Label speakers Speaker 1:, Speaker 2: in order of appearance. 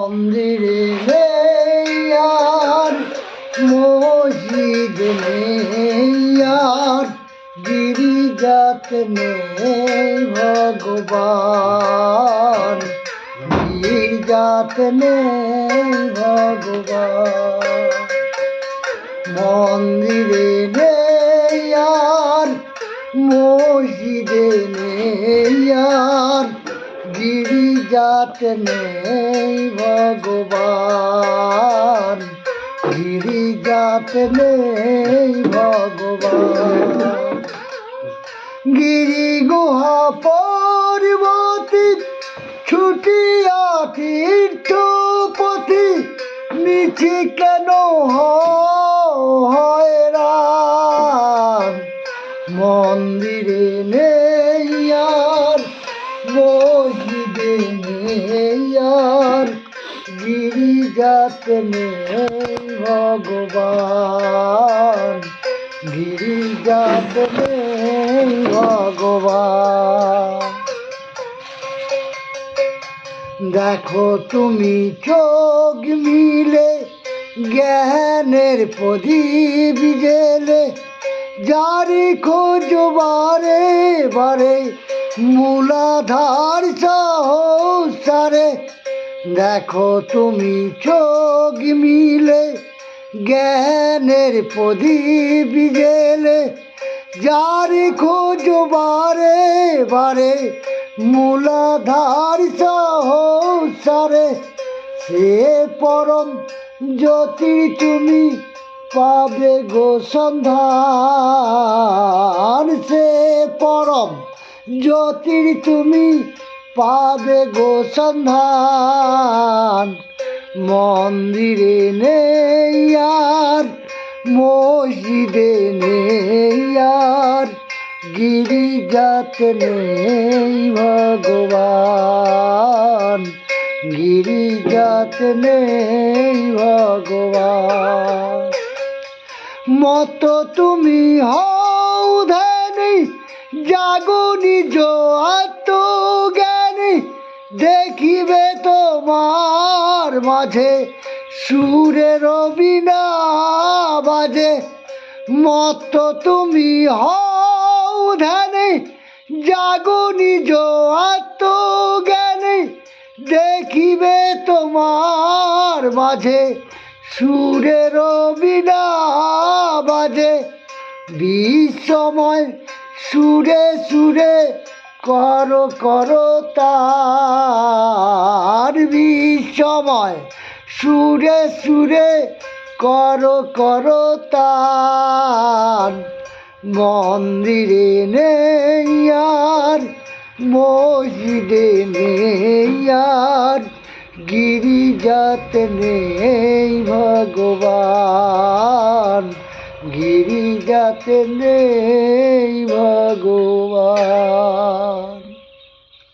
Speaker 1: মন্দিরে আর মসজিদ আর গিরিজাত নেই ভগবান, গিরিজাত নেই ভগবান। মন্দিরে আর মসজিদে নেই আর গিরিজাত নেই ভগবান, গিরি গিরিজাত নেই ভগবান। গিরি গুহা পর্বতী ছুটিয়া তীর্থপথি নিচি কেন হয় রাম? মন্দিরে নেই আর মসজিদে নেই আর গিরিজাত নেই ভগবান। গিরিজাত নেই ভগবান। দেখো তুমি চোখ মিলে জ্ঞানের প্রদীপ জেলে জারি খোঁজ বারে বারে, মূলাধার সহসারে দেখো তুমি চোখ মিলে, জ্ঞানের প্রদীপ জেলে। জারি খোঁজ বারে বারে, মূলাধার সহসারে সে পরম জ্যোতি তুমি পাবে গো সন্ধান। সে পরম জ্যোতির তুমি পাবে গো সন্ধান। মন্দিরে নেই আর, মসজিদে নেই আর, গিরিজাত নেই ভগবান। গিরিজাত নেই ভগবান। মত তুমি হও ধ্যানী, জাগো নিজ আত্মজ্ঞানী দেখিবে তোমার মাঝে সুরের বিনা বাজে। মত তুমি হও ধ্যানে, জাগো নিজ আত্মজ্ঞানে। দেখিবে তোমার মাঝে সুরের বিনা বাজে। বিশ্বময় সুরে সুরে কর কর তার বিশ্বময় সুরে সুরে কর কর তার। মন্দিরে নেই আর, মসজিদে নেই আর, গিরিজাত নেই ভগবান। গিরিজাত নেই ভগবান।